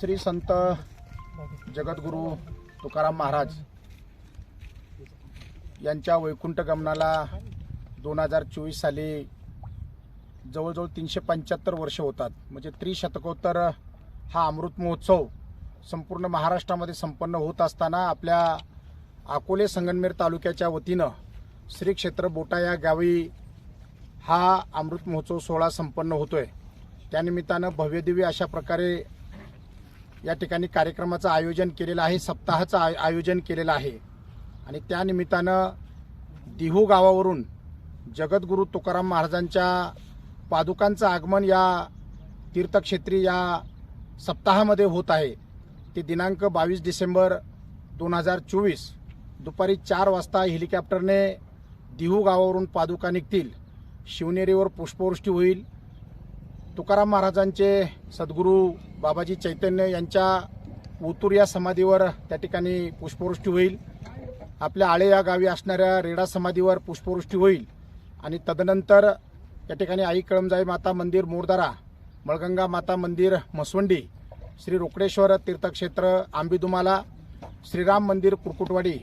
श्री संत जगद्गुरू तुकाराम महाराज यांच्या वैकुंठ गमनाला दोन हजार चोवीस साली जवळजवळ तीनशे पंच्याहत्तर वर्ष होतात. म्हणजे त्रिशतकोत्तर हा अमृत महोत्सव संपूर्ण महाराष्ट्रामध्ये संपन्न होत असताना आपल्या अकोले संगनमेर तालुक्याच्या वतीनं श्री क्षेत्र बोटा या गावी हा अमृत महोत्सव सोहळा संपन्न होतोय. त्यानिमित्तानं भव्यदिव्य अशा प्रकारे या ठिकाणी कार्यक्रमाचं आयोजन केलेलं आहे सप्ताहाचं आय- आयोजन केलेलं आहे. आणि त्यानिमित्तानं दिहू गावावरून जगद्गुरू तुकाराम महाराजांच्या पादुकांचं आगमन या तीर्थक्षेत्री या सप्ताहामध्ये होत आहे. ते दिनांक बावीस डिसेंबर दोन हजार चोवीस दुपारी चार वाजता हेलिकॉप्टरने दिहू गावावरून पादुका निघतील. शिवनेरीवर पुष्पवृष्टी होईल. तुकाराम महाराजांचे सद्गुरू बाबाजी चैतन्य यांच्या ओतूर या समाधीवर त्या ठिकाणी पुष्पवृष्टी होईल. आपल्या आळे या गावी असणाऱ्या रेडा समाधीवर पुष्पवृष्टी होईल. आणि तदनंतर या ठिकाणी आई कळमजाई माता मंदिर मोरदारा मळगंगा माता मंदिर म्हसवंडी श्री रोकडेश्वर तीर्थक्षेत्र आंबीदुमाला श्रीराम मंदिर कुरकुटवाडी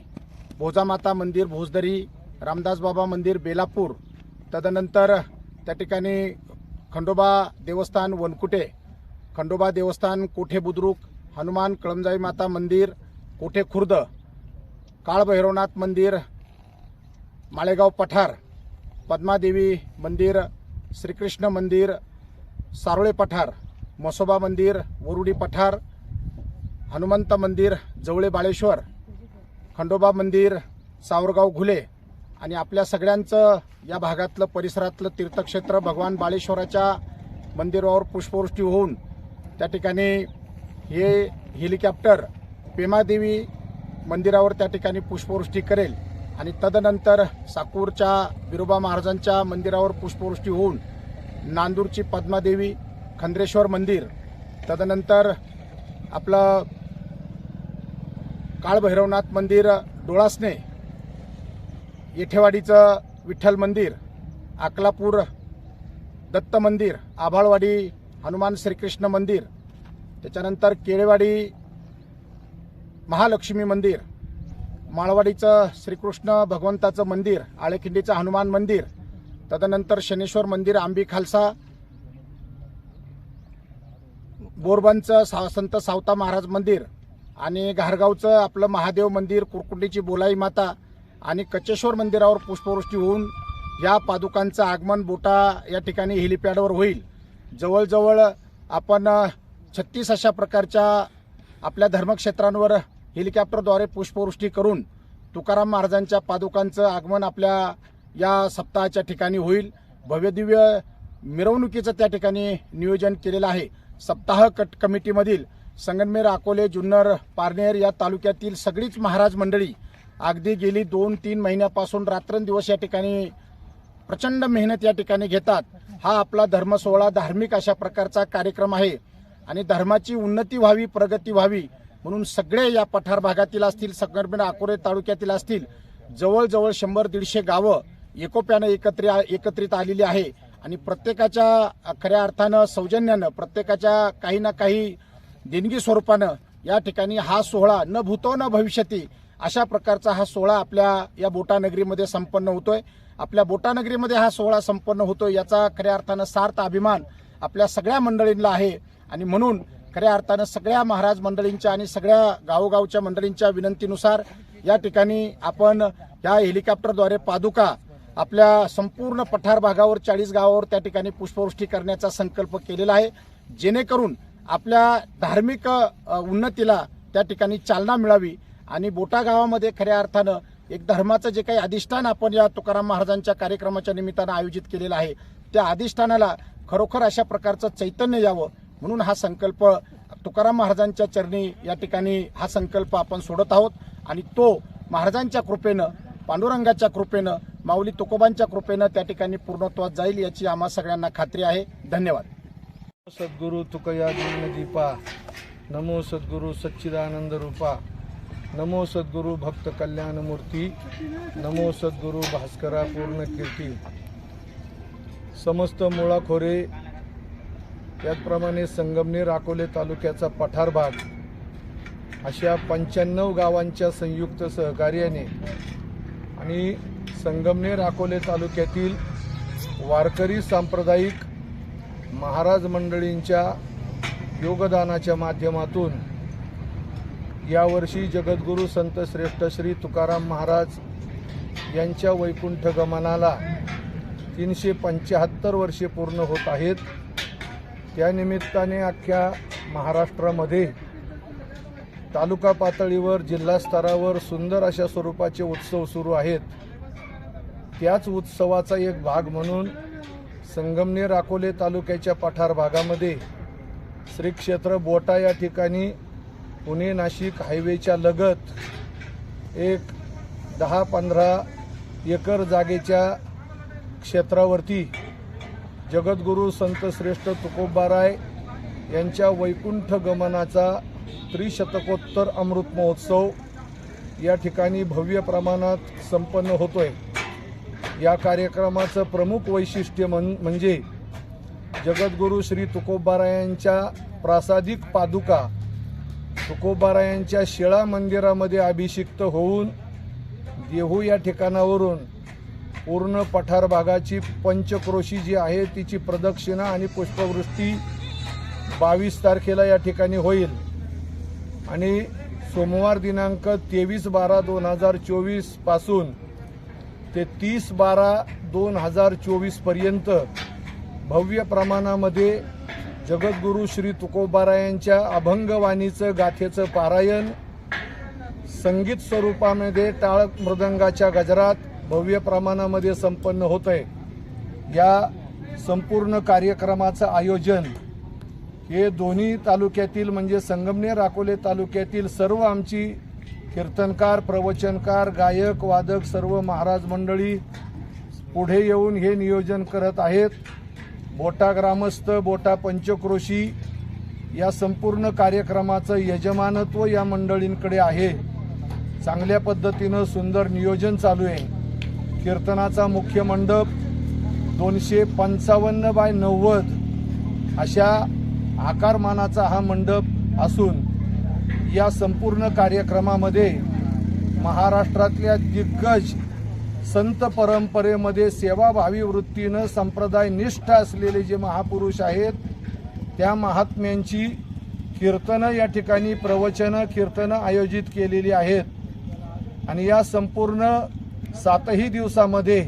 भोजामाता मंदिर भोजदरी रामदास बाबा मंदिर बेलापूर. तदनंतर त्या ठिकाणी खंडोबा देवस्थान वनकुटे. खंडोबा देवस्थान कोठे बुद्रुक हनुमान कळमजाई माता मंदिर कोठे खुर्द काळभैरवनाथ मंदिर माळेगाव पठार पद्मादेवी मंदिर श्रीकृष्ण मंदिर सारोळे पठार मसोबा मंदिर वरुडी पठार हनुमंत मंदिर जवळे बाळेश्वर खंडोबा मंदिर सावरगाव घुले आणि आपल्या सगळ्यांचं या भागातलं परिसरातलं तीर्थक्षेत्र भगवान बाळेश्वराच्या मंदिरावर पुष्पवृष्टी होऊन त्या ठिकाणी हे हेलिकॉप्टर पेमादेवी मंदिरावर त्या ठिकाणी पुष्पवृष्टी करेल आणि तदनंतर साकूरच्या बिरोबा महाराजांच्या मंदिरावर पुष्पवृष्टी होऊन नांदूरची पद्मादेवी खंद्रेश्वर मंदिर तदनंतर आपलं काळभैरवनाथ मंदिर डोळासने येठेवाडीचं विठ्ठल मंदिर अकलापूर दत्त मंदिर आभाळवाडी हनुमान श्रीकृष्ण मंदिर त्याच्यानंतर केळेवाडी महालक्ष्मी मंदिर माळवाडीचं श्रीकृष्ण भगवंताचं मंदिर आळेखिंडीचं हनुमान मंदिर तदनंतर शनेश्वर मंदिर आंबी खालसा बोरबनचं सा संत सावता महाराज मंदिर आणि घारगावचं आपलं महादेव मंदिर कुरकुंडीची बोलाई माता आणि कचेश्वर मंदिरावर पुष्पवृष्टी होऊन या पादुकांचं आगमन बोटा या ठिकाणी हेलिपॅडवर होईल. जवळजवळ आपण छत्तीस अशा प्रकारच्या आपल्या धर्मक्षेत्रांवर हेलिकॉप्टरद्वारे पुष्पवृष्टी करून तुकाराम महाराजांच्या पादुकांचं आगमन आपल्या या सप्ताहाच्या ठिकाणी होईल. भव्यदिव्य मिरवणुकीचं त्या ठिकाणी नियोजन केलेलं आहे. सप्ताह कट कमिटीमधील संगनमेर अकोले जुन्नर पारनेर या तालुक्यातील सगळीच महाराज मंडळी अगदी गेली दोन तीन महिन्यापासून रात्रंदिवस या ठिकाणी प्रचंड मेहनत या ठिकाणी घेतात. हा आपला धर्म सोहळा धार्मिक अशा प्रकारचा कार्यक्रम आहे. आणि धर्माची उन्नती व्हावी प्रगती व्हावी म्हणून सगळे या पठार भागातील असतील संगमेर अकोरे तालुक्यातील असतील जवळजवळ शंभर दीडशे गावं एकोप्यानं एकत्र एकत्रित आलेली आहे. आणि प्रत्येकाच्या खऱ्या अर्थानं सौजन्यानं प्रत्येकाच्या काही ना काही देणगी स्वरूपानं या ठिकाणी हा सोहळा न भूतो न भविष्यती अशा प्रकारचा हा सोहळा आपल्या या बोटानगरीमध्ये संपन्न होतोय. आपल्या बोटानगरीमध्ये हा सोहळा संपन्न होतोय याचा खऱ्या अर्थानं सार्थ अभिमान आपल्या सगळ्या मंडळींना आहे. आणि म्हणून खऱ्या अर्थानं सगळ्या महाराज मंडळींच्या आणि सगळ्या गावोगावच्या मंडळींच्या विनंतीनुसार या ठिकाणी आपण या हेलिकॉप्टरद्वारे पादुका आपल्या संपूर्ण पठार भागावर चाळीस गावावर त्या ठिकाणी पुष्पवृष्टी करण्याचा संकल्प केलेला आहे. जेणेकरून आपल्या धार्मिक उन्नतीला त्या ठिकाणी चालना मिळावी. आणि बोटा गावामध्ये खऱ्या अर्थानं एक धर्माचं जे काही अधिष्ठान आपण या तुकाराम महाराजांच्या कार्यक्रमाच्या निमित्तानं आयोजित केलेलं आहे त्या अधिष्ठानाला खरोखर अशा प्रकारचं चैतन्य यावं म्हणून हा संकल्प तुकाराम महाराजांच्या चरणी या ठिकाणी हा संकल्प आपण सोडत आहोत. आणि तो महाराजांच्या कृपेनं पांडुरंगाच्या कृपेनं माऊली तुकोबांच्या कृपेनं त्या ठिकाणी पूर्णत्वात जाईल याची आम्हा सगळ्यांना खात्री आहे. धन्यवाद. सद्गुरु तुकया दीपा नमो सद्गुरु सच्चिदानंद रूपा. नमो सद्गुरु भक्त कल्याण मूर्ती नमो सद्गुरु भास्करा पूर्ण कीर्ती. समस्त मुळाखोरे त्याचप्रमाणे संगमनेर अकोले तालुक्याचा पठार भाग अशा पंच्याण्णव गावांच्या संयुक्त सहकार्याने आणि संगमनेर अकोले तालुक्यातील वारकरी सांप्रदायिक महाराज मंडळींच्या योगदानाच्या माध्यमातून यावर्षी जगद्गुरू संत श्रेष्ठ श्री तुकाराम महाराज यांच्या वैकुंठ गमनाला तीनशे पंच्याहत्तर वर्षे पूर्ण होत आहेत. त्यानिमित्ताने अख्ख्या महाराष्ट्रामध्ये तालुका पातळीवर जिल्हा स्तरावर सुंदर अशा स्वरूपाचे उत्सव सुरू आहेत. त्याच उत्सवाचा एक भाग म्हणून संगमनेर अकोले तालुक्याच्या पठार भागामध्ये श्री क्षेत्र बोटा या ठिकाणी पुणे नाशिक हायवेच्या लगत एक दहा पंधरा एकर जागेच्या क्षेत्रावरती जगद्गुरू संत श्रेष्ठ तुकोबाराय यांच्या वैकुंठ गमनाचा त्रिशतकोत्तर अमृत महोत्सव या ठिकाणी भव्य प्रमाणात संपन्न होतोय. या कार्यक्रमाचं प्रमुख वैशिष्ट्य म्हण म्हणजे जगद्गुरू श्री तुकोबारायांच्या प्रासादिक पादुका तुकोबारायांच्या शिळा मंदिरामध्ये अभिषिक्त होऊन देहू या ठिकाणावरून पूर्ण पठार भागाची पंचक्रोशी जी आहे तिची प्रदक्षिणा आणि पुष्पवृष्टी बावीस तारखेला या ठिकाणी होईल. आणि सोमवार दिनांक तेवीस बारा दोन हजार चोवीसपासून ते तीस बारा दोन हजार चोवीसपर्यंत भव्य प्रमाणामध्ये जगद्गुरू श्री तुकोबारायांच्या अभंगवाणीचं गाथेचं पारायण संगीत स्वरूपामध्ये टाळ मृदंगाच्या गजरात भव्य प्रमाणामध्ये संपन्न होत आहे या संपूर्ण कार्यक्रमाचं आयोजन हे दोन्ही तालुक्यातील म्हणजे संगमनेर अकोले तालुक्यातील सर्व आमची कीर्तनकार प्रवचनकार गायक वादक सर्व महाराज मंडळी पुढे येऊन हे नियोजन करत आहेत. बोटा ग्रामस्थ बोटा पंचक्रोशी या संपूर्ण कार्यक्रमाचं यजमानत्व या मंडळींकडे आहे. चांगल्या पद्धतीनं सुंदर नियोजन चालू आहे. कीर्तनाचा मुख्य मंडप दोनशे पंचावन्न बाय नव्वद अशा आकारमानाचा हा मंडप असून या संपूर्ण कार्यक्रमामध्ये महाराष्ट्रातल्या दिग्गज संत परंपरेमध्ये सेवाभावी वृत्तीनं संप्रदाय निष्ठ असलेले जे महापुरुष आहेत त्या महात्म्यांची कीर्तनं या ठिकाणी प्रवचनं कीर्तनं आयोजित केलेली आहेत. आणि या संपूर्ण सातही दिवसामध्ये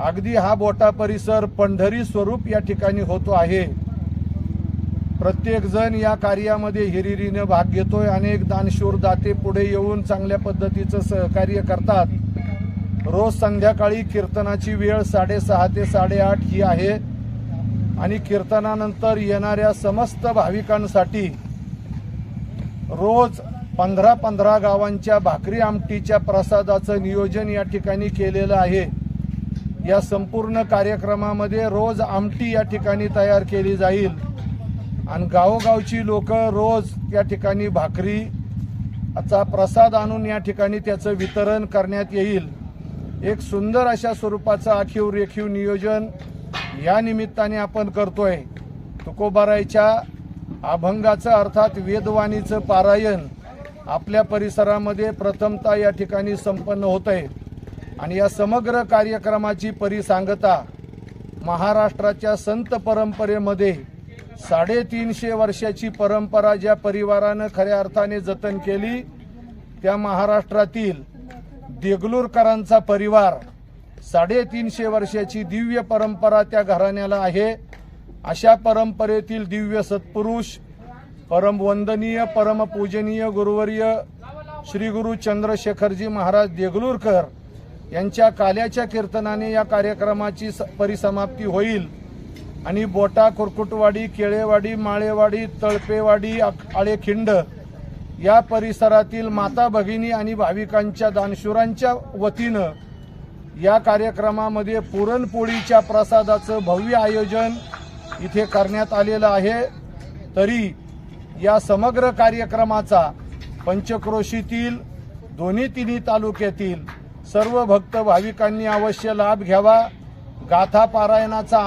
अगदी हा बोटा परिसर पंढरी स्वरूप या ठिकाणी होतो आहे. प्रत्येकजण या कार्यामध्ये हिरिरीनं भाग घेतोय. अनेक दानशूर दाते पुढे येऊन चांगल्या पद्धतीचं सहकार्य करतात. रोज संध्याकाळी कीर्तनाची वेळ साडेसहा ते साडेआठ ही आहे. आणि कीर्तनानंतर येणाऱ्या समस्त भाविकांसाठी रोज पंधरा पंधरा गावांच्या भाकरी आमटीच्या प्रसादाचं नियोजन या ठिकाणी केलेलं आहे. या संपूर्ण कार्यक्रमामध्ये रोज आमटी या ठिकाणी तयार केली जाईल. आणि गावोगावची लोक रोज या ठिकाणी भाकरी चा प्रसाद आणून या ठिकाणी त्याचं वितरण करण्यात येईल. एक सुंदर अशा स्वरूपाचं आखीव रेखीव नियोजन या निमित्ताने आपण करतोय. तुकोबारायच्या अभंगाचं अर्थात वेदवाणीचं पारायण आपल्या परिसरामध्ये प्रथमता या ठिकाणी संपन्न होत आहे आणि या समग्र कार्यक्रमाची परिसांगता महाराष्ट्राच्या संत परंपरेमध्ये साडेतीनशे वर्षाची परंपरा ज्या परिवारानं खऱ्या अर्थाने जतन केली त्या महाराष्ट्रातील देगलूरकरांचा परिवार साडेतीनशे वर्षाची दिव्य परंपरा त्या घराण्याला आहे. अशा परंपरेतील दिव्य सत्पुरुष परमवंदनीय परमपूजनीय गुरुवर्य श्री गुरु चंद्रशेखरजी महाराज देगलूरकर यांच्या काल्याच्या कीर्तनाने या कार्यक्रमाची स- परिसमाप्ती होईल. आणि बोटा कुरकुटवाडी केळेवाडी माळेवाडी तळपेवाडी आक- आळेखिंड या परिसरातील माता भगिनी आणि भाविकांच्या दानशुरांच्या वतीनं या कार्यक्रमामध्ये पुरणपोळीच्या प्रसादाचं भव्य आयोजन इथे करण्यात आलेलं आहे. तरी या समग्र कार्यक्रमाचा पंचक्रोशीतील दोन्ही तिन्ही तालुक्यातील सर्व भक्त भाविकांनी अवश्य लाभ घ्यावा. गाथा पारायणाचा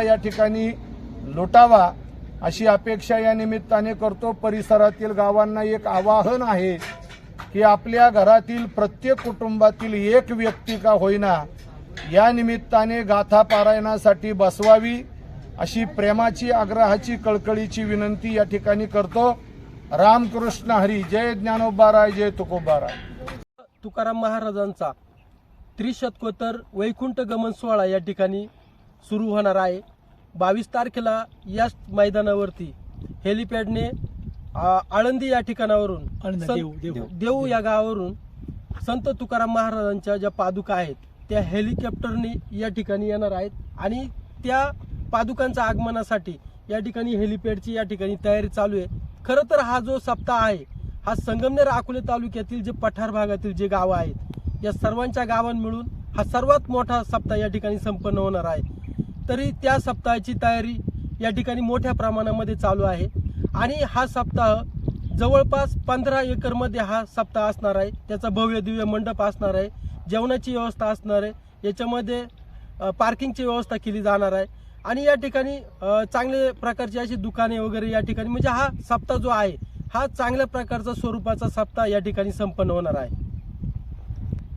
या ठिकाणी लुटावा. अशी अपेक्षा या निमित्ताने करतो. परिसरातील गावांना एक आवाहन आहे की आपल्या घरातील प्रत्येक कुटुंबातील एक व्यक्ती का होईना या निमित्ताने गाथा पारायणासाठी बसवावी अशी प्रेमाची आग्रहाची कळकळीची विनंती या ठिकाणी करतो. रामकृष्ण हरी. जय ज्ञानोबाराय जय तुकोबाराय तुकाराम महाराजांचा त्रिशतकोत्तर वैकुंठ गमन सोहळा या ठिकाणी सुरू होणार आहे. बावीस तारखेला याच मैदानावरती हेलिपॅडने आ, आळंदी या ठिकाणावरून देऊ, देऊ. देऊ या गावावरून संत तुकाराम महाराजांच्या ज्या पादुका आहेत त्या हेलिकॉप्टरने या ठिकाणी येणार आहेत आणि त्या पादुकांच्या आगमनासाठी या ठिकाणी हेलिपॅडची या ठिकाणी तयारी चालू आहे खरं तर हा जो सप्ताह आहे हा संगमनेर अकोले तालुक्यातील जे पठार भागातील जे गावं आहेत या सर्वांच्या गावां मिळून हा सर्वात मोठा सप्ताह या ठिकाणी संपन्न होणार आहे तरी त्या सप्ताहाची तयारी या ठिकाणी मोठ्या प्रमाणामध्ये चालू आहे. आणि हा सप्ताह जवळपास पंधरा एकरमध्ये हा सप्ताह असणार आहे. त्याचा भव्य दिव्य मंडप असणार आहे. जेवणाची व्यवस्था असणार आहे. याच्यामध्ये पार्किंगची व्यवस्था केली जाणार आहे. आणि या ठिकाणी चांगले प्रकारची अशी दुकाने वगैरे या ठिकाणी म्हणजे हा सप्ताह जो आहे हा चांगल्या प्रकारचा स्वरूपाचा सप्ताह या ठिकाणी संपन्न होणार आहे.